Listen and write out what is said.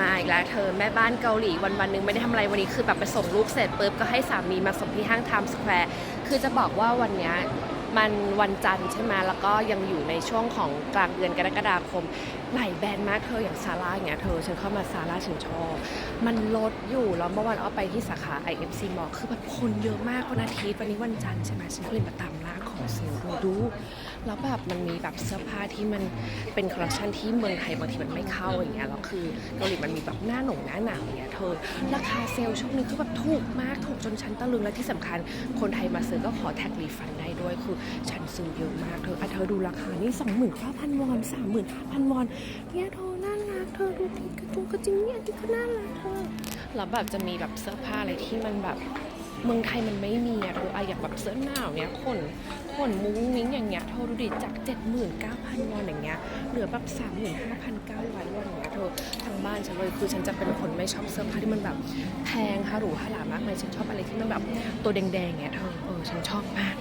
มาอีกแล้วเธอแม่บ้านเกาหลีวันวันหนึงไม่ได้ทำอะไรวันนี้คือแบบไปส่งลูกเสร็จปุ๊บก็ให้สามีมาส่งที่ห้างไทม์สแควร์คือจะบอกว่าวันเนี้ยมันวันจันทร์ใช่ไหมแล้วก็ยังอยู่ในช่วงของกลางเดือนกรกฎาคมหลายแบรนด์มากเธออย่างซาร่าอย่างเงี้ยเธอฉันเข้ามาซาร่าฉันชอบ มันลดอยู่แล้วเมื่อวานอ้อไปที่สาขา IFC มอคือแบบคนเยอะมากวันอาทิตย์วันนี้วันจันทร์ใช่ไหมฉันก็เลยมาตามล่าของเซลล์ดูดู แล้วแบบมันมีแบบเสื้อผ้าที่มันเป็นคอลเลคชันที่เมืองไทยบางทีมันไม่เข้าอย่างเงี้ยแล้วคือเกาหลีมันมีแบบหน้าหนงหน้าหนาวอย่างเงี้ยเธอราคาเซลล์ช่วงนี้คือแบบถูกมากถูกจนฉันตะลึงและที่สำคัญคนไทยมาซื้อก็ขอแท็กรีฟันได้ด้วยคือฉันซื้อเยอะมากเธออะเธอดูราคานี่สองหมื่นเก้าพันวอนสามหมื่นห้าพันวอนเนี่ยเธอน่ารักเธอดูดิกระจุงกระจิงเนี่ยที่ก็น่ารักเธอแล้วแบบจะมีแบบเสื้อผ้าอะไรที่มันแบบเมืองไทยมันไม่มีอะเธออะอย่างแบบเสื้อหนาวเนี้ยขน ขนมุ้งมิ้งอย่างเงี้ยเธอดูดิจาก 79,000 วอนอย่างเงี้ยเหลือแบบ35,900 วอนอย่างเงี้ยเธอทางบ้านฉันเลยคือฉันจะเป็นคนไม่ชอบเสื้อผ้าที่มันแบบแพงฮาหรูฮาหรามากเลยฉันชอบอะไรที่มันแบบตัวแดงๆเงี้ยเธอเออฉันชอบมาก